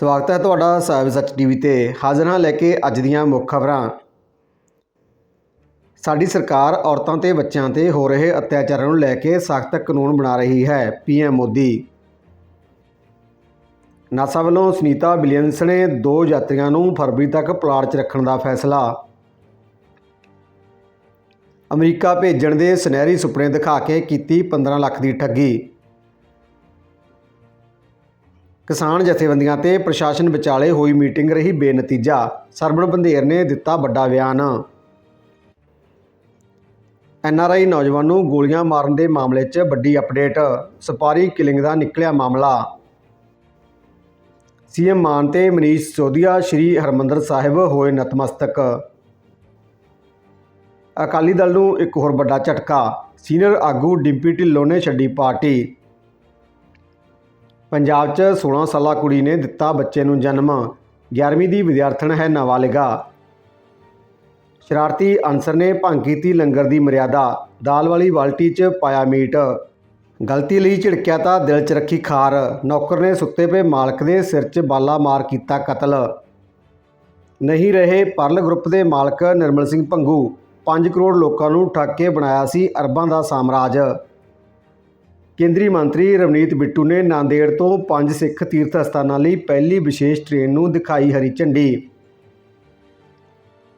ਸਵਾਗਤ ਹੈ ਤੁਹਾਡਾ ਸਾਹਿਬ ਸੱਚ ਟੀਵੀ ਤੇ। ਹਾਜ਼ਰ ਹਾਂ ਲੈ ਕੇ ਅੱਜ ਦੀਆਂ ਮੁੱਖ ਖਬਰਾਂ। ਸਾਡੀ ਸਰਕਾਰ ਔਰਤਾਂ ਤੇ ਬੱਚਿਆਂ ਤੇ ਹੋ ਰਹੇ ਅਤਿਆਚਾਰਾਂ ਨੂੰ ਲੈ ਕੇ ਸਖਤ ਕਾਨੂੰਨ ਬਣਾ ਰਹੀ ਹੈ ਪੀਐਮ ਮੋਦੀ। ਨਾਸਾ ਵੱਲੋਂ ਸੁਨੀਤਾ ਵਿਲੀਅਮਸ ਨੇ ਦੋ ਯਾਤਰੀਆਂ ਨੂੰ ਫਰਵਰੀ ਤੱਕ ਪਲਾਟ 'ਚ ਰੱਖਣ ਦਾ ਫੈਸਲਾ। ਅਮਰੀਕਾ ਭੇਜਣ ਦੇ ਸੁਨਹਿਰੀ ਸੁਪਨੇ ਦਿਖਾ ਕੇ ਕੀਤੀ 15 ਲੱਖ ਦੀ ਠੱਗੀ। ਕਿਸਾਨ ਜਥੇਬੰਦੀਆਂ ਤੇ ਪ੍ਰਸ਼ਾਸਨ ਵਿਚਾਲੇ ਹੋਈ ਮੀਟਿੰਗ ਰਹੀ ਬੇਨਤੀਜਾ। ਸਰਬਣ ਬੰਧੇਰ ਨੇ ਦਿੱਤਾ ਵੱਡਾ ਬਿਆਨ। ਐਨਆਰਆਈ ਨੌਜਵਾਨ ਨੂੰ ਗੋਲੀਆਂ ਮਾਰਨ ਦੇ ਮਾਮਲੇ 'ਚ ਵੱਡੀ ਅਪਡੇਟ। ਸਪਾਰੀ ਕਿਲਿੰਗ ਦਾ ਨਿਕਲਿਆ ਮਾਮਲਾ। ਸੀਐਮ ਮਾਨ ਤੇ ਮਨੀਸ਼ ਸੋਧੀਆ, ਸ਼੍ਰੀ ਹਰਮੰਦਰ ਸਾਹਿਬ ਹੋਏ ਨਤਮਸਤਕ। ਅਕਾਲੀ ਦਲ ਨੂੰ ਇੱਕ ਹੋਰ ਵੱਡਾ ਝਟਕਾ। ਸੀਨੀਅਰ ਆਗੂ ਡਿੰਪੀ ਢਿੱਲੋਂ ਨੇ ਛੱਡੀ ਪਾਰਟੀ। ਪੰਜਾਬ 'ਚ 16 ਸਾਲਾ ਕੁੜੀ ਨੇ ਦਿੱਤਾ ਬੱਚੇ ਨੂੰ ਜਨਮ। 11ਵੀਂ ਦੀ ਵਿਦਿਆਰਥਣ ਹੈ ਨਾਬਾਲਿਗਾ। ਸ਼ਰਾਰਤੀ ਅਨਸਰ ਨੇ ਭੰਗ ਕੀਤੀ ਲੰਗਰ ਦੀ ਮਰਿਆਦਾ। ਦਾਲ ਵਾਲੀ ਬਾਲਟੀ 'ਚ ਪਾਇਆ ਮੀਟ। ਗਲਤੀ ਲਈ ਝਿੜਕਿਆ ਤਾਂ ਦਿਲ 'ਚ ਰੱਖੀ ਖਾਰ। ਨੌਕਰ ਨੇ ਸੁੱਤੇ ਪਏ ਮਾਲਕ ਦੇ ਸਿਰ 'ਚ ਬਾਲਾ ਮਾਰ ਕੀਤਾ ਕਤਲ। ਨਹੀਂ ਰਹੇ ਪਰਲ ਗਰੁੱਪ ਦੇ ਮਾਲਕ ਨਿਰਮਲ ਸਿੰਘ ਭੰਗੂ। 5 ਕਰੋੜ ਲੋਕਾਂ ਨੂੰ ਠੱਗ ਕੇ ਬਣਾਇਆ ਸੀ ਅਰਬਾਂ ਦਾ ਸਾਮਰਾਜ। ਕੇਂਦਰੀ ਮੰਤਰੀ ਰਵਨੀਤ ਬਿੱਟੂ ਨੇ ਨਾਂਦੇੜ ਤੋਂ ਪੰਜ ਸਿੱਖ ਤੀਰਥ ਸਥਾਨਾਂ ਲਈ ਪਹਿਲੀ ਵਿਸ਼ੇਸ਼ ਟ੍ਰੇਨ ਨੂੰ ਦਿਖਾਈ ਹਰੀ ਝੰਡੀ।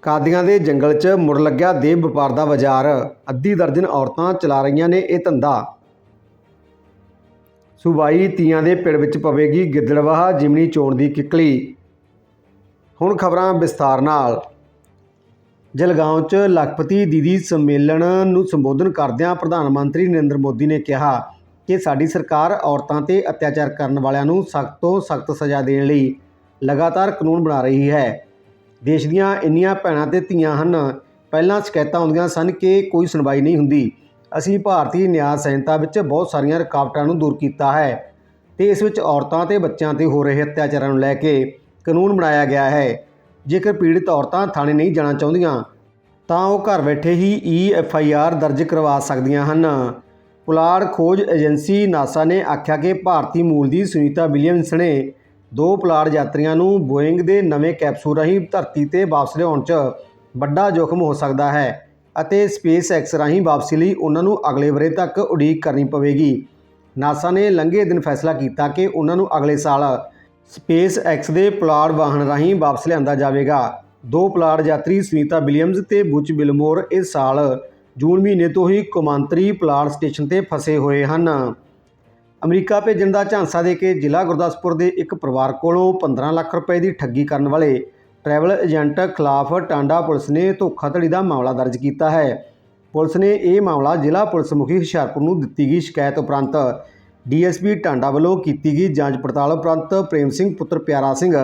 ਕਾਦੀਆਂ ਦੇ ਜੰਗਲ 'ਚ ਮੁੜ ਲੱਗਿਆ ਦੇਹ ਵਪਾਰ ਦਾ ਬਾਜ਼ਾਰ। ਅੱਧੀ ਦਰਜਨ ਔਰਤਾਂ ਚਲਾ ਰਹੀਆਂ ਨੇ ਇਹ ਧੰਦਾ। ਸੂਬਾਈ ਤੀਆਂ ਦੇ ਪਿੜ ਵਿੱਚ ਪਵੇਗੀ ਗਿੱਦੜਵਾਹ ਜਿਮਨੀ ਚੋਣ ਦੀ ਕਿੱਕਲੀ। ਹੁਣ ਖਬਰਾਂ ਵਿਸਥਾਰ ਨਾਲ। ਜਲਗਾਂਵ 'ਚ ਲਖਪਤੀ ਦੀਦੀ ਸੰਮੇਲਨ ਨੂੰ ਸੰਬੋਧਨ ਕਰਦਿਆਂ ਪ੍ਰਧਾਨ ਮੰਤਰੀ ਨਰਿੰਦਰ ਮੋਦੀ ਨੇ ਕਿਹਾ ਕਿ ਸਾਡੀ ਸਰਕਾਰ ਔਰਤਾਂ ਤੇ ਅਤਿਆਚਾਰ ਕਰਨ ਵਾਲਿਆਂ ਨੂੰ ਸਖਤ ਤੋਂ ਸਖਤ ਸਜ਼ਾ ਦੇਣ ਲਈ ਲਗਾਤਾਰ ਕਾਨੂੰਨ ਬਣਾ ਰਹੀ ਹੈ। ਦੇਸ਼ ਦੀਆਂ ਇੰਨੀਆਂ ਭੈਣਾਂ ਤੇ ਧੀਆਂ ਹਨ, ਪਹਿਲਾਂ ਸ਼ਿਕਾਇਤਾਂ ਆਉਂਦੀਆਂ ਸਨ ਕਿ ਕੋਈ ਸੁਣਵਾਈ ਨਹੀਂ ਹੁੰਦੀ। ਅਸੀਂ ਭਾਰਤੀ ਨਿਆਂ ਸੰਹਿਤਾ ਵਿੱਚ ਬਹੁਤ ਸਾਰੀਆਂ ਰੁਕਾਵਟਾਂ ਨੂੰ ਦੂਰ ਕੀਤਾ ਹੈ ਤੇ ਇਸ ਵਿੱਚ ਔਰਤਾਂ ਤੇ ਬੱਚਿਆਂ ਤੇ ਹੋ ਰਹੇ ਅਤਿਆਚਾਰਾਂ ਨੂੰ ਲੈ ਕੇ ਕਾਨੂੰਨ ਬਣਾਇਆ ਗਿਆ ਹੈ। ਜੇਕਰ ਪੀੜਿਤ ਔਰਤਾਂ ਥਾਣੇ ਨਹੀਂ ਜਾਣਾ ਚਾਹੁੰਦੀਆਂ, ਤਾਂ ਉਹ ਘਰ ਬੈਠੇ ਹੀ ਈ ਐਫ ਆਈ ਆਰ ਦਰਜ ਕਰਵਾ ਸਕਦੀਆਂ ਹਨ। ਪੁਲਾੜ ਖੋਜ ਏਜੰਸੀ ਨਾਸਾ ਨੇ ਆਖਿਆ ਕਿ ਭਾਰਤੀ ਮੂਲ ਦੀ ਸੁਨੀਤਾ ਵਿਲੀਅਮਸ ਨੇ ਦੋ ਪੁਲਾੜ ਯਾਤਰੀਆਂ ਨੂੰ ਬੋਇੰਗ ਦੇ ਨਵੇਂ ਕੈਪਸੂਲ ਰਾਹੀਂ ਧਰਤੀ ਤੇ ਵਾਪਸ ਲਿਆਉਣ 'ਚ ਵੱਡਾ ਜੋਖਮ ਹੋ ਸਕਦਾ ਹੈ ਅਤੇ ਸਪੇਸ ਐਕਸ ਰਾਹੀਂ ਵਾਪਸੀ ਲਈ ਉਹਨਾਂ ਨੂੰ ਅਗਲੇ ਵਰੇ ਤੱਕ ਉਡੀਕ ਕਰਨੀ ਪਵੇਗੀ। ਨਾਸਾ ਨੇ ਲੰਘੇ ਦਿਨ ਫੈਸਲਾ ਕੀਤਾ ਕਿ ਉਹਨਾਂ ਨੂੰ ਅਗਲੇ ਸਾਲ ਸਪੇਸ ਐਕਸ ਦੇ ਪੁਲਾੜ ਵਾਹਨ ਰਾਹੀਂ ਵਾਪਸ ਲਿਆਂਦਾ ਜਾਵੇਗਾ। ਦੋ ਪੁਲਾੜ ਯਾਤਰੀ ਸੁਨੀਤਾ ਵਿਲੀਅਮਸ ਤੇ ਬੁਚ ਬਿਲਮੋਰ ਇਸ ਸਾਲ ਜੂਨ ਮਹੀਨੇ ਤੋਂ ਹੀ ਕੌਮਾਂਤਰੀ ਪੁਲਾੜ ਸਟੇਸ਼ਨ ਤੇ ਫਸੇ ਹੋਏ ਹਨ। ਅਮਰੀਕਾ ਭੇਜਣ ਦਾ ਝਾਂਸਾ ਦੇ ਕੇ ਜ਼ਿਲ੍ਹਾ ਗੁਰਦਾਸਪੁਰ ਦੇ ਇੱਕ ਪਰਿਵਾਰ ਕੋਲੋਂ 15 ਲੱਖ ਰੁਪਏ ਦੀ ਠੱਗੀ ਕਰਨ ਵਾਲੇ ਟਰੈਵਲ ਏਜੰਟ ਖਿਲਾਫ ਟਾਂਡਾ ਪੁਲਿਸ ਨੇ ਧੋਖਾਧੜੀ ਦਾ ਮਾਮਲਾ ਦਰਜ ਕੀਤਾ ਹੈ। ਪੁਲਿਸ ਨੇ ਇਹ ਮਾਮਲਾ ਜ਼ਿਲ੍ਹਾ ਪੁਲਿਸ ਮੁਖੀ ਹੁਸ਼ਿਆਰਪੁਰ ਨੂੰ ਦਿੱਤੀ ਗਈ ਸ਼ਿਕਾਇਤ ਉਪਰੰਤ ਡੀਐਸਪੀ ਟਾਂਡਾ ਵੱਲੋਂ ਕੀਤੀ ਗਈ ਜਾਂਚ ਪੜਤਾਲ ਉਪਰੰਤ ਪ੍ਰੇਮ ਸਿੰਘ ਪੁੱਤਰ ਪਿਆਰਾ ਸਿੰਘ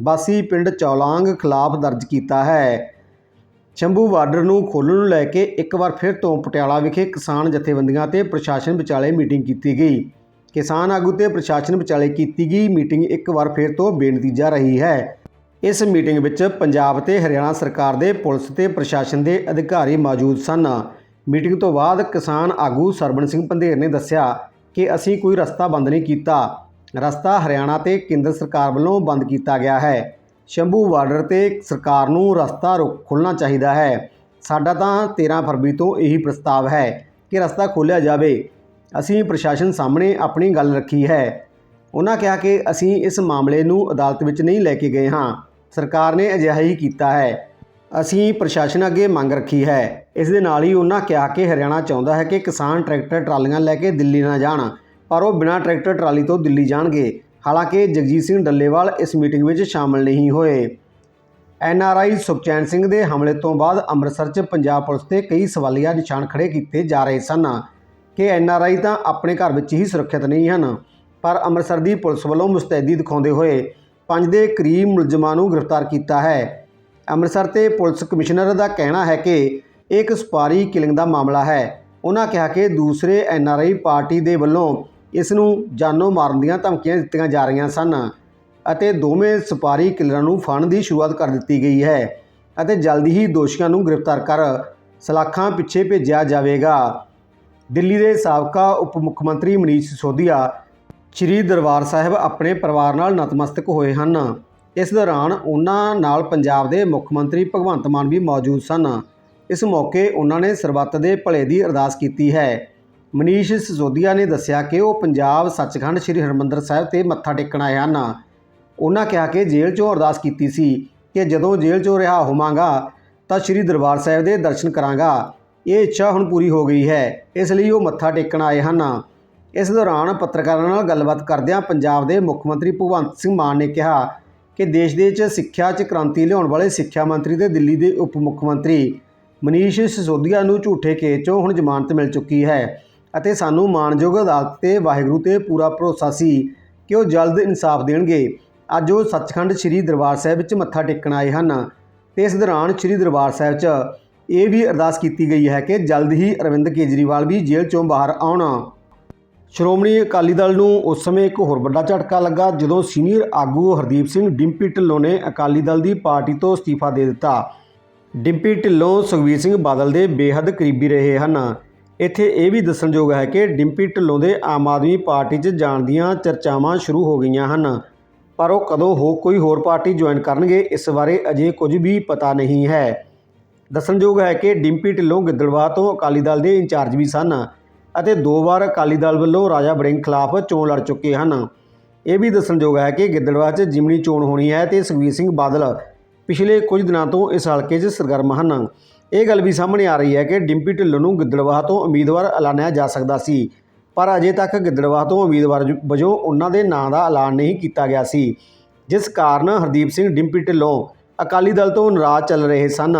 ਬਾਸੀ ਪਿੰਡ ਚੌਲਾਂਗ ਖਿਲਾਫ ਦਰਜ ਕੀਤਾ ਹੈ। ਸ਼ੰਭੂ ਬਾਰਡਰ ਨੂੰ ਖੋਲ੍ਹਣ ਨੂੰ ਲੈ ਕੇ ਇੱਕ ਵਾਰ ਫਿਰ ਤੋਂ ਪਟਿਆਲਾ ਵਿਖੇ ਕਿਸਾਨ ਜਥੇਬੰਦੀਆਂ ਤੇ ਪ੍ਰਸ਼ਾਸਨ ਵਿਚਾਲੇ ਮੀਟਿੰਗ ਕੀਤੀ ਗਈ। ਕਿਸਾਨ ਆਗੂ ਤੇ ਪ੍ਰਸ਼ਾਸਨ ਵਿਚਾਲੇ ਕੀਤੀ ਗਈ ਮੀਟਿੰਗ ਇੱਕ ਵਾਰ ਫਿਰ ਤੋਂ ਬੇਨਤੀਜਾ ਰਹੀ ਹੈ। ਇਸ ਮੀਟਿੰਗ ਵਿੱਚ ਪੰਜਾਬ ਤੇ ਹਰਿਆਣਾ ਸਰਕਾਰ ਦੇ, ਪੁਲਿਸ ਤੇ ਪ੍ਰਸ਼ਾਸਨ ਦੇ ਅਧਿਕਾਰੀ ਮੌਜੂਦ ਸਨ। ਮੀਟਿੰਗ ਤੋਂ ਬਾਅਦ ਕਿਸਾਨ ਆਗੂ ਸਰਵਣ ਸਿੰਘ ਪੰਧੇਰ ਨੇ ਦੱਸਿਆ ਕਿ ਅਸੀਂ ਕੋਈ ਰਸਤਾ ਬੰਦ ਨਹੀਂ ਕੀਤਾ। ਰਸਤਾ ਹਰਿਆਣਾ ਤੇ ਕੇਂਦਰ ਸਰਕਾਰ ਵੱਲੋਂ ਬੰਦ ਕੀਤਾ ਗਿਆ ਹੈ। ਸ਼ੰਭੂ ਬਾਰਡਰ ਤੇ ਸਰਕਾਰ ਨੂੰ ਰਸਤਾ ਰੁਕ, ਖੁੱਲ੍ਹਣਾ ਚਾਹੀਦਾ ਹੈ। ਸਾਡਾ ਤਾਂ 13 ਫਰਵਰੀ ਤੋਂ ਇਹੀ ਪ੍ਰਸਤਾਵ ਹੈ ਕਿ ਰਸਤਾ ਖੋਲ੍ਹਿਆ ਜਾਵੇ। ਅਸੀਂ ਪ੍ਰਸ਼ਾਸਨ ਸਾਹਮਣੇ ਆਪਣੀ ਗੱਲ ਰੱਖੀ ਹੈ। ਉਹਨਾਂ ਕਿਹਾ ਕਿ ਅਸੀਂ ਇਸ ਮਾਮਲੇ ਨੂੰ ਅਦਾਲਤ ਵਿੱਚ ਨਹੀਂ ਲੈ ਕੇ ਗਏ ਹਾਂ। ਸਰਕਾਰ ਨੇ ਅਜਿਹਾ ਹੀ ਕੀਤਾ ਹੈ। ਅਸੀਂ ਪ੍ਰਸ਼ਾਸਨ ਅੱਗੇ ਮੰਗ ਰੱਖੀ ਹੈ। ਇਸ ਦੇ ਨਾਲ ਹੀ ਉਹਨਾਂ ਕਿਹਾ ਕਿ ਹਰਿਆਣਾ ਚਾਹੁੰਦਾ ਹੈ ਕਿ ਕਿਸਾਨ ਟਰੈਕਟਰ ਟਰਾਲੀਆਂ ਲੈ ਕੇ ਦਿੱਲੀ ਨਾ ਜਾਣ, ਪਰ ਉਹ ਬਿਨਾਂ ਟਰੈਕਟਰ ਟਰਾਲੀ ਤੋਂ ਦਿੱਲੀ ਜਾਣਗੇ। ਹਾਲਾਂਕਿ ਜਗਜੀਤ ਸਿੰਘ ਡੱਲੇਵਾਲ ਇਸ ਮੀਟਿੰਗ ਵਿੱਚ ਸ਼ਾਮਲ ਨਹੀਂ ਹੋਏ। N R I Sukhchain Singh ਦੇ ਹਮਲੇ ਤੋਂ ਬਾਅਦ ਅੰਮ੍ਰਿਤਸਰ 'ਚ ਪੰਜਾਬ ਪੁਲਿਸ ਤੇ ਕਈ ਸਵਾਲੀਆ ਨਿਸ਼ਾਨ ਖੜੇ ਕੀਤੇ ਜਾ ਰਹੇ ਸਨ ਕਿ ਐੱਨ ਆਰ ਆਈ ਤਾਂ ਆਪਣੇ ਘਰ ਵਿੱਚ ਹੀ ਸੁਰੱਖਿਅਤ ਨਹੀਂ ਹਨ, ਪਰ ਅੰਮ੍ਰਿਤਸਰ ਦੀ ਪੁਲਿਸ ਵੱਲੋਂ ਮੁਸਤੈਦੀ ਦਿਖਾਉਂਦੇ ਹੋਏ ਪੰਜ ਦੇ ਕਰੀਬ ਮੁਲਜ਼ਮਾਂ ਨੂੰ ਗ੍ਰਿਫਤਾਰ ਕੀਤਾ ਹੈ। ਅੰਮ੍ਰਿਤਸਰ ਤੇ ਪੁਲਿਸ ਕਮਿਸ਼ਨਰ ਦਾ ਕਹਿਣਾ ਹੈ ਕਿ ਇਹ ਇੱਕ ਸਪਾਰੀ ਕਿਲਿੰਗ ਦਾ ਮਾਮਲਾ ਹੈ। ਉਹਨਾਂ ਕਿਹਾ ਕਿ ਦੂਸਰੇ ਐੱਨ ਆਰ ਆਈ ਪਾਰਟੀ ਦੇ ਵੱਲੋਂ ਇਸ ਨੂੰ ਜਾਨੋਂ ਮਾਰਨ ਦੀਆਂ ਧਮਕੀਆਂ ਦਿੱਤੀਆਂ ਜਾ ਰਹੀਆਂ ਸਨ ਅਤੇ ਦੋਵੇਂ ਸਪਾਰੀ ਕਿਲਰਾਂ ਨੂੰ ਫੜਨ ਦੀ ਸ਼ੁਰੂਆਤ ਕਰ ਦਿੱਤੀ ਗਈ ਹੈ ਅਤੇ ਜਲਦੀ ਹੀ ਦੋਸ਼ੀਆਂ ਨੂੰ ਗ੍ਰਿਫਤਾਰ ਕਰ ਸਲਾਖਾਂ ਪਿੱਛੇ ਭੇਜਿਆ ਜਾਵੇਗਾ। ਦਿੱਲੀ ਦੇ ਸਾਬਕਾ ਉਪ ਮੁੱਖ ਮੰਤਰੀ ਮਨੀਸ਼ ਸਿਸੋਦੀਆ ਸ੍ਰੀ ਦਰਬਾਰ ਸਾਹਿਬ ਆਪਣੇ ਪਰਿਵਾਰ ਨਾਲ ਨਤਮਸਤਕ ਹੋਏ ਹਨ। ਇਸ ਦੌਰਾਨ ਉਹਨਾਂ ਨਾਲ ਪੰਜਾਬ ਦੇ ਮੁੱਖ ਮੰਤਰੀ ਭਗਵੰਤ ਮਾਨ ਵੀ ਮੌਜੂਦ ਸਨ। ਇਸ ਮੌਕੇ ਉਹਨਾਂ ਨੇ ਸਰਬੱਤ ਦੇ ਭਲੇ ਦੀ ਅਰਦਾਸ ਕੀਤੀ ਹੈ। ਮਨੀਸ਼ ਸਿਸੋਦੀਆ ਨੇ ਦੱਸਿਆ ਕਿ ਉਹ ਪੰਜਾਬ ਸੱਚਖੰਡ ਸ੍ਰੀ ਹਰਿਮੰਦਰ ਸਾਹਿਬ ਤੇ ਮੱਥਾ ਟੇਕਣ ਆਏ ਹਨ। ਉਹਨਾਂ ਕਿਹਾ ਕਿ ਜੇਲ੍ਹ 'ਚੋਂ ਅਰਦਾਸ ਕੀਤੀ ਸੀ ਕਿ ਜਦੋਂ ਜੇਲ੍ਹ 'ਚੋਂ ਰਿਹਾ ਹੋਵਾਂਗਾ ਤਾਂ ਸ੍ਰੀ ਦਰਬਾਰ ਸਾਹਿਬ ਦੇ ਦਰਸ਼ਨ ਕਰਾਂਗਾ। ਇਹ ਇੱਛਾ ਹੁਣ ਪੂਰੀ ਹੋ ਗਈ ਹੈ, ਇਸ ਲਈ ਉਹ ਮੱਥਾ ਟੇਕਣ ਆਏ ਹਨ। ਇਸ ਦੌਰਾਨ ਪੱਤਰਕਾਰਾਂ ਨਾਲ ਗੱਲਬਾਤ ਕਰਦਿਆਂ ਪੰਜਾਬ ਦੇ ਮੁੱਖ ਮੰਤਰੀ ਭਗਵੰਤ ਸਿੰਘ ਮਾਨ ਨੇ ਕਿਹਾ ਕਿ ਦੇਸ਼ ਦੇ ਵਿੱਚ ਸਿੱਖਿਆ 'ਚ ਕ੍ਰਾਂਤੀ ਲਿਆਉਣ ਵਾਲੇ ਸਿੱਖਿਆ ਮੰਤਰੀ ਤੇ ਦਿੱਲੀ ਦੇ ਉਪ ਮੁੱਖ ਮੰਤਰੀ ਮਨੀਸ਼ ਸਿਸੋਦੀਆ ਨੂੰ ਝੂਠੇ ਕੇਸ 'ਚੋਂ ਹੁਣ ਜ਼ਮਾਨਤ ਮਿਲ ਚੁੱਕੀ ਹੈ। ਅਤੇ ਸਾਨੂੰ ਮਾਣਯੋਗ ਅਦਾਲਤ ਤੇ ਵਾਹਿਗੁਰੂ ਤੇ ਪੂਰਾ ਭਰੋਸਾ ਸੀ ਕਿ ਉਹ ਜਲਦ ਇਨਸਾਫ ਦੇਣਗੇ। ਅੱਜ ਉਹ ਸੱਚਖੰਡ ਸ੍ਰੀ ਦਰਬਾਰ ਸਾਹਿਬ ਵਿੱਚ ਮੱਥਾ ਟੇਕਣ ਆਏ ਹਨ ਤੇ ਇਸ ਦੌਰਾਨ ਸ੍ਰੀ ਦਰਬਾਰ ਸਾਹਿਬ 'ਚ ਇਹ ਵੀ ਅਰਦਾਸ ਕੀਤੀ ਗਈ ਹੈ ਕਿ ਜਲਦ ਹੀ ਅਰਵਿੰਦ ਕੇਜਰੀਵਾਲ ਵੀ ਜੇਲ੍ਹ 'ਚੋਂ ਬਾਹਰ ਆਉਣ। ਸ਼੍ਰੋਮਣੀ ਅਕਾਲੀ ਦਲ ਨੂੰ ਉਸ ਸਮੇਂ ਇੱਕ ਹੋਰ ਵੱਡਾ ਝਟਕਾ ਲੱਗਾ ਜਦੋਂ ਸੀਨੀਅਰ ਆਗੂ ਹਰਦੀਪ ਸਿੰਘ ਡਿੰਪੀ ਢਿੱਲੋਂ ਨੇ ਅਕਾਲੀ ਦਲ ਦੀ ਪਾਰਟੀ ਤੋਂ ਅਸਤੀਫਾ ਦੇ ਦਿੱਤਾ। ਡਿੰਪੀ ਢਿੱਲੋਂ ਸੁਖਬੀਰ ਸਿੰਘ ਬਾਦਲ ਦੇ ਬੇਹੱਦ ਕਰੀਬੀ ਰਹੇ ਹਨ। ਇੱਥੇ ਇਹ ਵੀ ਦੱਸਣਯੋਗ ਹੈ ਕਿ ਡਿੰਪੀ ਢਿੱਲੋਂ ਦੇ ਆਮ ਆਦਮੀ ਪਾਰਟੀ 'ਚ ਜਾਣ ਦੀਆਂ ਚਰਚਾਵਾਂ ਸ਼ੁਰੂ ਹੋ ਗਈਆਂ ਹਨ। ਪਰ ਉਹ ਕਦੋਂ ਹੋ ਕੋਈ ਹੋਰ ਪਾਰਟੀ ਜੁਆਇਨ ਕਰਨਗੇ, ਇਸ ਬਾਰੇ ਅਜੇ ਕੁਝ ਵੀ ਪਤਾ ਨਹੀਂ ਹੈ। ਦੱਸਣਯੋਗ ਹੈ ਕਿ ਡਿੰਪੀ ਢਿੱਲੋਂ ਗਿੱਦੜਬਾਹ ਤੋਂ ਅਕਾਲੀ ਦਲ ਦੇ ਇੰਚਾਰਜ ਵੀ ਸਨ ਅਤੇ ਦੋ ਵਾਰ ਅਕਾਲੀ ਦਲ ਵੱਲੋਂ ਰਾਜਾ ਬੜਿੰਗ ਖਿਲਾਫ ਚੋਣ ਲੜ ਚੁੱਕੇ ਹਨ। ਇਹ ਵੀ ਦੱਸਣਯੋਗ ਹੈ ਕਿ ਗਿੱਦੜਬਾਹ 'ਚ ਜਿਮਨੀ ਚੋਣ ਹੋਣੀ ਹੈ ਤੇ ਸੁਖਬੀਰ ਸਿੰਘ ਬਾਦਲ ਪਿਛਲੇ ਕੁਝ ਦਿਨਾਂ ਤੋਂ ਇਸ ਹਲਕੇ 'ਚ ਸਰਗਰਮ ਹਨ। ਇਹ ਗੱਲ ਵੀ ਸਾਹਮਣੇ ਆ ਰਹੀ ਹੈ ਕਿ ਡਿੰਪੀ ਢਿੱਲੋਂ ਨੂੰ ਗਿੱਦੜਵਾਹ ਤੋਂ ਉਮੀਦਵਾਰ ਐਲਾਨਿਆ ਜਾ ਸਕਦਾ ਸੀ, ਪਰ ਅਜੇ ਤੱਕ ਗਿੱਦੜਵਾਹ ਤੋਂ ਉਮੀਦਵਾਰ ਵਜੋਂ ਉਹਨਾਂ ਦੇ ਨਾਂ ਦਾ ਐਲਾਨ ਨਹੀਂ ਕੀਤਾ ਗਿਆ ਸੀ, ਜਿਸ ਕਾਰਨ ਹਰਦੀਪ ਸਿੰਘ ਡਿੰਪੀ ਢਿੱਲੋਂ ਅਕਾਲੀ ਦਲ ਤੋਂ ਨਾਰਾਜ਼ ਚੱਲ ਰਹੇ ਸਨ।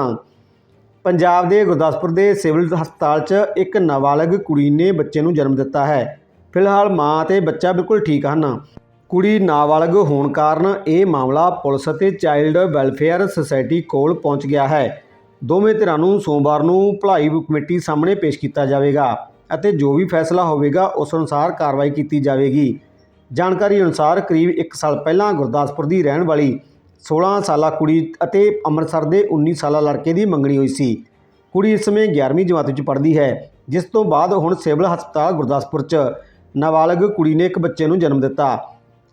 ਪੰਜਾਬ ਦੇ ਗੁਰਦਾਸਪੁਰ ਦੇ ਸਿਵਲ ਹਸਪਤਾਲ 'ਚ ਇੱਕ ਨਾਬਾਲਗ ਕੁੜੀ ਨੇ ਬੱਚੇ ਨੂੰ ਜਨਮ ਦਿੱਤਾ ਹੈ। ਫਿਲਹਾਲ ਮਾਂ ਅਤੇ ਬੱਚਾ ਬਿਲਕੁਲ ਠੀਕ ਹਨ। ਕੁੜੀ ਨਾਬਾਲਗ ਹੋਣ ਕਾਰਨ ਇਹ ਮਾਮਲਾ ਪੁਲਿਸ ਅਤੇ ਚਾਈਲਡ ਵੈਲਫੇਅਰ ਸੁਸਾਇਟੀ ਕੋਲ ਪਹੁੰਚ ਗਿਆ ਹੈ। ਦੋਵੇਂ ਧਿਰਾਂ ਨੂੰ ਸੋਮਵਾਰ ਨੂੰ ਭਲਾਈ ਕਮੇਟੀ ਸਾਹਮਣੇ ਪੇਸ਼ ਕੀਤਾ ਜਾਵੇਗਾ ਅਤੇ ਜੋ ਵੀ ਫੈਸਲਾ ਹੋਵੇਗਾ, ਉਸ ਅਨੁਸਾਰ ਕਾਰਵਾਈ ਕੀਤੀ ਜਾਵੇਗੀ। ਜਾਣਕਾਰੀ ਅਨੁਸਾਰ ਕਰੀਬ 1 ਸਾਲ ਪਹਿਲਾਂ ਗੁਰਦਾਸਪੁਰ ਦੀ ਰਹਿਣ ਵਾਲੀ 16 ਸਾਲਾ ਕੁੜੀ ਅਤੇ ਅੰਮ੍ਰਿਤਸਰ ਦੇ 19 ਸਾਲਾ ਲੜਕੇ ਦੀ ਮੰਗਣੀ ਹੋਈ ਸੀ। ਕੁੜੀ ਇਸ ਸਮੇਂ 11ਵੀਂ ਜਮਾਤ ਵਿੱਚ ਪੜ੍ਹਦੀ ਹੈ, ਜਿਸ ਤੋਂ ਬਾਅਦ ਹੁਣ ਸਿਵਲ ਹਸਪਤਾਲ ਗੁਰਦਾਸਪੁਰ 'ਚ ਨਾਬਾਲਗ ਕੁੜੀ ਨੇ ਇੱਕ ਬੱਚੇ ਨੂੰ ਜਨਮ ਦਿੱਤਾ।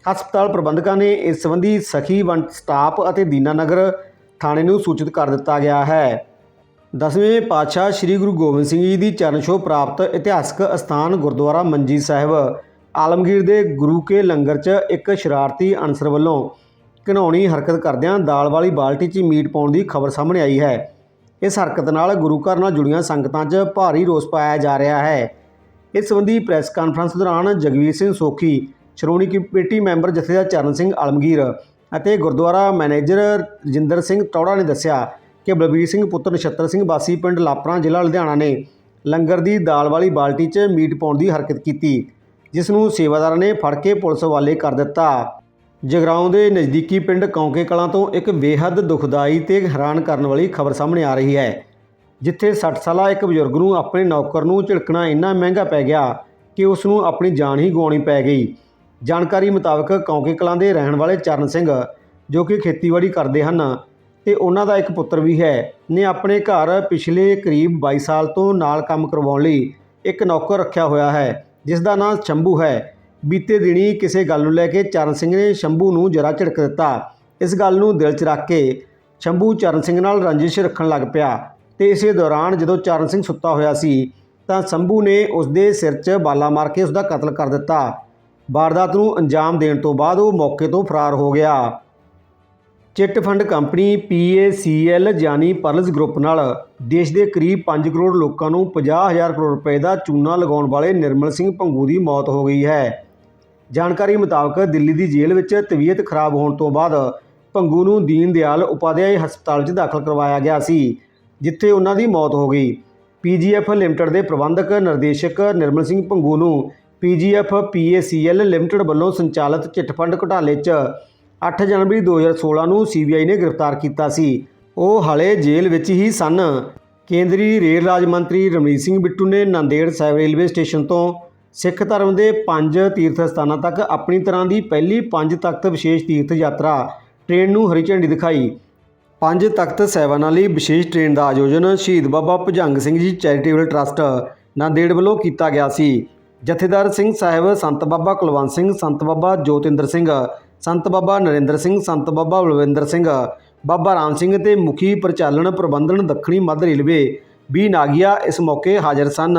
ਹਸਪਤਾਲ ਪ੍ਰਬੰਧਕਾਂ ਨੇ ਇਸ ਸੰਬੰਧੀ ਸਖੀ ਵਨ ਸਟਾਫ ਅਤੇ ਦੀਨਾਨਗਰ ਥਾਣੇ ਨੂੰ ਸੂਚਿਤ ਕਰ ਦਿੱਤਾ ਗਿਆ ਹੈ। ਦਸਵੇਂ ਪਾਤਸ਼ਾਹ ਸ੍ਰੀ ਗੁਰੂ ਗੋਬਿੰਦ ਸਿੰਘ ਜੀ ਦੀ ਚਰਨ ਛੋਹ ਪ੍ਰਾਪਤ ਇਤਿਹਾਸਕ ਅਸਥਾਨ ਗੁਰਦੁਆਰਾ ਮੰਜੀ ਸਾਹਿਬ, ਆਲਮਗੀਰ ਦੇ ਗੁਰੂ ਕੇ ਲੰਗਰ 'ਚ ਇੱਕ ਸ਼ਰਾਰਤੀ ਅਨਸਰ ਵੱਲੋਂ ਘਿਨਾਉਣੀ ਹਰਕਤ ਕਰਦਿਆਂ ਦਾਲ ਵਾਲੀ ਬਾਲਟੀ 'ਚ ਮੀਟ ਪਾਉਣ ਦੀ ਖਬਰ ਸਾਹਮਣੇ ਆਈ ਹੈ। ਇਸ ਹਰਕਤ ਨਾਲ ਗੁਰੂ ਘਰ ਨਾਲ ਜੁੜੀਆਂ ਸੰਗਤਾਂ 'ਚ ਭਾਰੀ ਰੋਸ ਪਾਇਆ ਜਾ ਰਿਹਾ ਹੈ। ਇਸ ਸੰਬੰਧੀ ਪ੍ਰੈਸ ਕਾਨਫਰੰਸ ਦੌਰਾਨ ਜਗਵੀਰ ਸਿੰਘ ਸੋਖੀ, ਸ਼੍ਰੋਮਣੀ ਕਮੇਟੀ ਮੈਂਬਰ ਜਥੇਦਾਰ ਚਰਨ ਸਿੰਘ ਆਲਮਗੀਰ ਅਤੇ ਗੁਰਦੁਆਰਾ ਮੈਨੇਜਰ ਰਜਿੰਦਰ ਸਿੰਘ ਟੌੜਾ ਨੇ ਦੱਸਿਆ ਕਿ ਬਲਬੀਰ ਸਿੰਘ ਪੁੱਤਰ ਨਛੱਤਰ ਸਿੰਘ ਵਾਸੀ ਪਿੰਡ ਲਾਪਰਾਂ ਜ਼ਿਲ੍ਹਾ ਲੁਧਿਆਣਾ ਨੇ ਲੰਗਰ ਦੀ ਦਾਲ ਵਾਲੀ ਬਾਲਟੀ 'ਚ ਮੀਟ ਪਾਉਣ ਦੀ ਹਰਕਤ ਕੀਤੀ, ਜਿਸ ਨੂੰ ਸੇਵਾਦਾਰਾਂ ਨੇ ਫੜ ਕੇ ਪੁਲਿਸ ਹਵਾਲੇ ਕਰ ਦਿੱਤਾ। ਜਗਰਾਉਂ ਦੇ ਨਜ਼ਦੀਕੀ ਪਿੰਡ ਕੌਂਕੇ ਕਲਾਂ ਤੋਂ ਇੱਕ ਬੇਹੱਦ ਦੁਖਦਾਈ ਤੇ ਹੈਰਾਨ ਕਰਨ ਵਾਲੀ ਖਬਰ ਸਾਹਮਣੇ ਆ ਰਹੀ ਹੈ, ਜਿੱਥੇ 60 ਸਾਲਾ ਇੱਕ ਬਜ਼ੁਰਗ ਨੂੰ ਆਪਣੇ ਨੌਕਰ ਨੂੰ ਝਿੜਕਣਾ ਇੰਨਾ ਮਹਿੰਗਾ ਪੈ ਗਿਆ ਕਿ ਉਸ ਨੂੰ ਆਪਣੀ ਜਾਨ ਹੀ ਗਵਾਉਣੀ ਪੈ ਗਈ। ਜਾਣਕਾਰੀ ਮੁਤਾਬਕ ਕੌਂਕੇ ਕਲਾਂ ਦੇ ਰਹਿਣ ਵਾਲੇ ਚਰਨ ਸਿੰਘ, ਜੋ ਕਿ ਖੇਤੀਬਾੜੀ ਕਰਦੇ ਹਨ, ਤੇ ਉਹਨਾਂ ਦਾ ਇੱਕ ਪੁੱਤਰ ਵੀ ਹੈ, ਨੇ ਆਪਣੇ ਘਰ ਪਿਛਲੇ ਕਰੀਬ 22 ਸਾਲ ਤੋਂ ਨਾਲ ਕੰਮ ਕਰਵਾਉਣ ਲਈ ਇੱਕ ਨੌਕਰ ਰੱਖਿਆ ਹੋਇਆ ਹੈ, ਜਿਸ ਦਾ ਨਾਮ ਸ਼ੰਭੂ ਹੈ। ਬੀਤੇ ਦਿਨੀ ਕਿਸੇ ਗੱਲ ਨੂੰ ਲੈ ਕੇ ਚਰਨ ਸਿੰਘ ਨੇ ਸ਼ੰਭੂ ਨੂੰ ਜਰਾ ਝਿੜਕ ਦਿੱਤਾ। ਇਸ ਗੱਲ ਨੂੰ ਦਿਲ 'ਚ ਰੱਖ ਕੇ ਸ਼ੰਭੂ ਚਰਨ ਸਿੰਘ ਨਾਲ ਰੰਜਿਸ਼ ਰੱਖਣ ਲੱਗ ਪਿਆ ਤੇ ਇਸੇ ਦੌਰਾਨ ਜਦੋਂ ਚਰਨ ਸਿੰਘ ਸੁੱਤਾ ਹੋਇਆ ਸੀ, ਤਾਂ ਸ਼ੰਭੂ ਨੇ ਉਸ ਦੇ ਸਿਰ 'ਚ ਬਾਲਾ ਮਾਰ ਕੇ ਉਸ ਦਾ ਕਤਲ ਕਰ ਦਿੱਤਾ। ਵਾਰਦਾਤ ਨੂੰ ਅੰਜਾਮ ਦੇਣ ਤੋਂ ਬਾਅਦ ਉਹ ਮੌਕੇ ਤੋਂ ਫਰਾਰ ਹੋ ਗਿਆ। ਚਿੱਟ ਫੰਡ ਕੰਪਨੀ PACL ਜਾਨੀ ਪਰਲਸ ਗਰੁੱਪ ਨਾਲ ਦੇਸ਼ ਦੇ ਕਰੀਬ 5 ਕਰੋੜ ਲੋਕਾਂ ਨੂੰ 50000 ਕਰੋੜ ਰੁਪਏ ਦਾ ਚੂਨਾ ਲਗਾਉਣ ਵਾਲੇ ਨਿਰਮਲ ਸਿੰਘ ਭੰਗੂ ਦੀ ਮੌਤ ਹੋ ਗਈ ਹੈ। ਜਾਣਕਾਰੀ ਮੁਤਾਬਕ ਦਿੱਲੀ ਦੀ ਜੇਲ੍ਹ ਵਿੱਚ ਤਬੀਅਤ ਖਰਾਬ ਹੋਣ ਤੋਂ ਬਾਅਦ ਭੰਗੂ ਨੂੰ ਦੀਨ ਦਿਆਲ ਉਪਾਧਿਆਇ ਹਸਪਤਾਲ 'ਚ ਦਾਖਲ ਕਰਵਾਇਆ ਗਿਆ ਸੀ, ਜਿੱਥੇ ਉਹਨਾਂ ਦੀ ਮੌਤ ਹੋ ਗਈ। ਪੀਜੀਐਫ ਲਿਮਟਿਡ ਦੇ ਪ੍ਰਬੰਧਕ, ਨਿਰਦੇਸ਼ਕ ਨਿਰਮਲ ਸਿੰਘ ਭੰਗੂ ਨੂੰ ਪੀਜੀਐਫ PACL ਲਿਮਟਿਡ ਵੱਲੋਂ ਸੰਚਾਲਿਤ ਚਿੱਟ ਫੰਡ ਘੁਟਾਲੇ 'ਚ 8 ਜਨਵਰੀ 2016 ਨੂੰ ਸੀਬੀਆਈ ਨੇ ਗ੍ਰਿਫਤਾਰ ਕੀਤਾ ਸੀ। ਉਹ ਹਾਲੇ ਜੇਲ੍ਹ ਵਿੱਚ ਹੀ ਸਨ। ਕੇਂਦਰੀ ਰੇਲ ਰਾਜ ਮੰਤਰੀ ਰਮਨੀਤ ਸਿੰਘ ਬਿੱਟੂ ਨੇ ਨਾਂਦੇੜ ਸਾਹਿਬ ਰੇਲਵੇ ਸਟੇਸ਼ਨ ਤੋਂ ਸਿੱਖ ਧਰਮ ਦੇ ਪੰਜ ਤੀਰਥ ਸਥਾਨਾਂ ਤੱਕ ਆਪਣੀ ਤਰ੍ਹਾਂ ਦੀ ਪਹਿਲੀ ਪੰਜ ਤਖਤ ਵਿਸ਼ੇਸ਼ ਤੀਰਥ ਯਾਤਰਾ ਟ੍ਰੇਨ ਨੂੰ ਹਰੀ ਝੰਡੀ ਦਿਖਾਈ। ਪੰਜ ਤਖਤ ਸੈਵਾਨਾਂ ਲਈ ਵਿਸ਼ੇਸ਼ ਟ੍ਰੇਨ ਦਾ ਆਯੋਜਨ ਸ਼ਹੀਦ ਬਾਬਾ ਭੁਜੰਗ ਸਿੰਘ ਜੀ ਚੈਰੀਟੇਬਲ ਟਰੱਸਟ ਨਾਂਦੇੜ ਵੱਲੋਂ ਕੀਤਾ ਗਿਆ ਸੀ। ਜਥੇਦਾਰ ਸਿੰਘ ਸਾਹਿਬ, ਸੰਤ ਬਾਬਾ ਕੁਲਵੰਤ ਸਿੰਘ, ਸੰਤ ਬਾਬਾ ਜੋਤਿੰਦਰ ਸਿੰਘ, ਸੰਤ ਬਾਬਾ ਨਰਿੰਦਰ ਸਿੰਘ, ਸੰਤ ਬਾਬਾ ਬਲਵਿੰਦਰ ਸਿੰਘ, ਬਾਬਾ ਰਾਮ ਸਿੰਘ ਤੇ ਮੁਖੀ ਪ੍ਰਚਾਲਨ ਪ੍ਰਬੰਧਨ ਦੱਖਣੀ ਮੱਧ ਰੇਲਵੇ ਬੀ ਨਾਗੀਆ ਇਸ ਮੌਕੇ ਹਾਜ਼ਰ ਸਨ।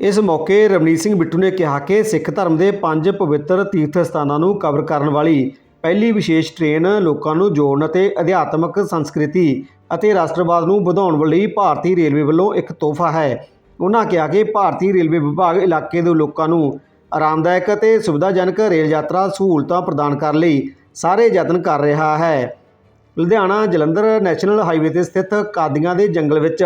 ਇਸ ਮੌਕੇ ਰਵਨੀਤ ਸਿੰਘ ਬਿੱਟੂ ਨੇ ਕਿਹਾ ਕਿ ਸਿੱਖ ਧਰਮ ਦੇ ਪੰਜ ਪਵਿੱਤਰ ਤੀਰਥ ਸਥਾਨਾਂ ਨੂੰ ਕਵਰ ਕਰਨ ਵਾਲੀ ਪਹਿਲੀ ਵਿਸ਼ੇਸ਼ ਟ੍ਰੇਨ ਲੋਕਾਂ ਨੂੰ ਜੋੜਨ ਅਤੇ ਅਧਿਆਤਮਕ ਸੰਸਕ੍ਰਿਤੀ ਅਤੇ ਰਾਸ਼ਟਰਵਾਦ ਨੂੰ ਵਧਾਉਣ ਲਈ ਭਾਰਤੀ ਰੇਲਵੇ ਵੱਲੋਂ ਇੱਕ ਤੋਹਫਾ ਹੈ। ਉਹਨਾਂ ਕਿਹਾ ਕਿ ਭਾਰਤੀ ਰੇਲਵੇ ਵਿਭਾਗ ਇਲਾਕੇ ਦੇ ਲੋਕਾਂ ਨੂੰ ਆਰਾਮਦਾਇਕ ਅਤੇ ਸੁਵਿਧਾਜਨਕ ਰੇਲ ਯਾਤਰਾ ਸਹੂਲਤਾਂ ਪ੍ਰਦਾਨ ਕਰਨ ਲਈ ਸਾਰੇ ਯਤਨ ਕਰ ਰਿਹਾ ਹੈ। ਲੁਧਿਆਣਾ, ਜਲੰਧਰ ਨੈਸ਼ਨਲ ਹਾਈਵੇ ਤੇ ਸਥਿਤ ਕਾਦੀਆਂ ਦੇ ਜੰਗਲ ਵਿੱਚ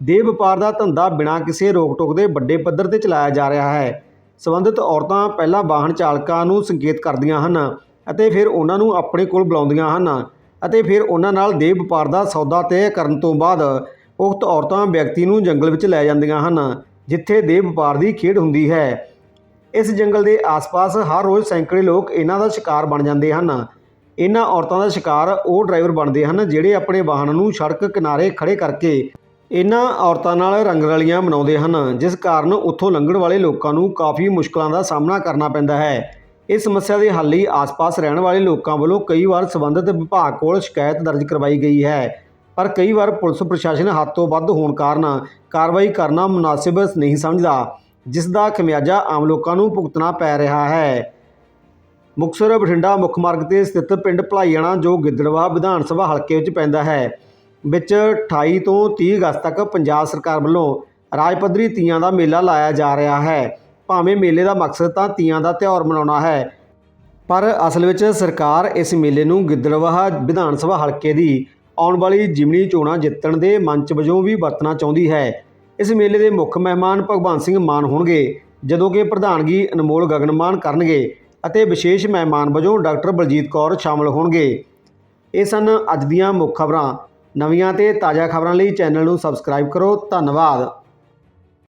ਦੇਹ ਵਪਾਰ ਦਾ ਧੰਦਾ ਬਿਨਾਂ ਕਿਸੇ ਰੋਕ-ਟੋਕ ਦੇ ਵੱਡੇ ਪੱਧਰ ਤੇ ਚਲਾਇਆ ਜਾ ਰਿਹਾ ਹੈ। ਸੰਬੰਧਿਤ ਔਰਤਾਂ ਪਹਿਲਾਂ ਵਾਹਨ ਚਾਲਕਾਂ ਨੂੰ ਸੰਕੇਤ ਕਰਦੀਆਂ ਹਨ ਅਤੇ ਫਿਰ ਉਹਨਾਂ ਨੂੰ ਆਪਣੇ ਕੋਲ ਬੁਲਾਉਂਦੀਆਂ ਹਨ ਅਤੇ ਫਿਰ ਉਹਨਾਂ ਨਾਲ ਦੇਹ ਵਪਾਰ ਦਾ ਸੌਦਾ ਤੈਅ ਕਰਨ ਤੋਂ ਬਾਅਦ ਉਕਤ ਔਰਤਾਂ ਵਿਅਕਤੀ ਨੂੰ ਜੰਗਲ ਵਿੱਚ ਲੈ ਜਾਂਦੀਆਂ ਹਨ, ਜਿੱਥੇ ਦੇ ਵਪਾਰ ਦੀ ਖੇਡ ਹੁੰਦੀ ਹੈ। ਇਸ ਜੰਗਲ ਦੇ ਆਸ-ਪਾਸ ਹਰ ਰੋਜ਼ ਸੈਂਕੜੇ ਲੋਕ ਇਹਨਾਂ ਦਾ ਸ਼ਿਕਾਰ ਬਣ ਜਾਂਦੇ ਹਨ। ਇਹਨਾਂ ਔਰਤਾਂ ਦਾ ਸ਼ਿਕਾਰ ਉਹ ਡਰਾਈਵਰ ਬਣਦੇ ਹਨ, ਜਿਹੜੇ ਆਪਣੇ ਵਾਹਨ ਨੂੰ ਸੜਕ ਕਿਨਾਰੇ ਖੜੇ ਕਰਕੇ ਇਹਨਾਂ ਔਰਤਾਂ ਨਾਲ ਰੰਗਰਲੀਆਂ ਮਨਾਉਂਦੇ ਹਨ, ਜਿਸ ਕਾਰਨ ਉੱਥੋਂ ਲੰਘਣ ਵਾਲੇ ਲੋਕਾਂ ਨੂੰ ਕਾਫੀ ਮੁਸ਼ਕਲਾਂ ਦਾ ਸਾਹਮਣਾ ਕਰਨਾ ਪੈਂਦਾ ਹੈ। ਇਸ ਸਮੱਸਿਆ ਦੇ ਹੱਲ ਲਈ ਆਸ-ਪਾਸ ਰਹਿਣ ਵਾਲੇ ਲੋਕਾਂ ਵੱਲੋਂ ਕਈ ਵਾਰ ਸੰਬੰਧਿਤ ਵਿਭਾਗ ਕੋਲ ਸ਼ਿਕਾਇਤ ਦਰਜ ਕਰਵਾਈ ਗਈ ਹੈ। ਪਰ ਕਈ ਵਾਰ ਪੁਲਿਸ ਪ੍ਰਸ਼ਾਸਨ ਹੱਦ ਤੋਂ ਵੱਧ ਹੋਣ ਕਾਰਨ ਕਾਰਵਾਈ ਕਰਨਾ ਮੁਨਾਸਿਬ ਨਹੀਂ ਸਮਝਦਾ ਜਿਸ ਦਾ ਖਮਿਆਜਾ ਆਮ ਲੋਕਾਂ ਨੂੰ ਭੁਗਤਣਾ ਪੈ ਰਿਹਾ ਹੈ। ਮੁਕਤਸਰ, ਬਠਿੰਡਾ ਮੁੱਖ ਮਾਰਗ ਤੇ ਸਥਿਤ ਪਿੰਡ ਭਲਾਈਆਣਾ, ਜੋ ਗਿੱਦੜਵਾ ਵਿਧਾਨ ਸਭਾ ਹਲਕੇ ਵਿੱਚ ਪੈਂਦਾ ਹੈ, ਵਿੱਚ 28 ਤੋਂ 30 ਅਗਸਤ ਤੱਕ ਪੰਜਾਬ ਸਰਕਾਰ ਵੱਲੋਂ ਰਾਜ ਪੱਧਰੀ ਤੀਆਂ ਦਾ ਮੇਲਾ ਲਾਇਆ ਜਾ ਰਿਹਾ ਹੈ। ਭਾਵੇਂ ਮੇਲੇ ਦਾ ਮਕਸਦ ਤਾਂ ਤੀਆਂ ਦਾ ਤਿਉਹਾਰ ਮਨਾਉਣਾ ਹੈ, ਪਰ ਅਸਲ ਵਿੱਚ ਸਰਕਾਰ ਇਸ ਮੇਲੇ ਨੂੰ ਗਿੱਦੜਵਾਹ ਵਿਧਾਨ ਸਭਾ ਹਲਕੇ ਦੀ ਆਉਣ ਵਾਲੀ ਜਿਮਨੀ ਚੋਣਾਂ ਜਿੱਤਣ ਦੇ ਮੰਚ ਵਜੋਂ ਵੀ ਵਰਤਣਾ ਚਾਹੁੰਦੀ ਹੈ। ਇਸ ਮੇਲੇ ਦੇ ਮੁੱਖ ਮਹਿਮਾਨ ਭਗਵੰਤ ਸਿੰਘ ਮਾਨ ਹੋਣਗੇ, ਜਦੋਂ ਕਿ ਪ੍ਰਧਾਨਗੀ ਅਨਮੋਲ ਗਗਨਮਾਨ ਕਰਨਗੇ ਅਤੇ ਵਿਸ਼ੇਸ਼ ਮਹਿਮਾਨ ਵਜੋਂ ਡਾਕਟਰ ਬਲਜੀਤ ਕੌਰ ਸ਼ਾਮਲ ਹੋਣਗੇ। ਇਹ ਸਨ ਅੱਜ ਦੀਆਂ ਮੁੱਖ ਖਬਰਾਂ। ਨਵੀਆਂ ਤੇ ਤਾਜ਼ਾ ਖਬਰਾਂ ਲਈ ਚੈਨਲ ਨੂੰ ਸਬਸਕ੍ਰਾਈਬ ਕਰੋ। ਧੰਨਵਾਦ।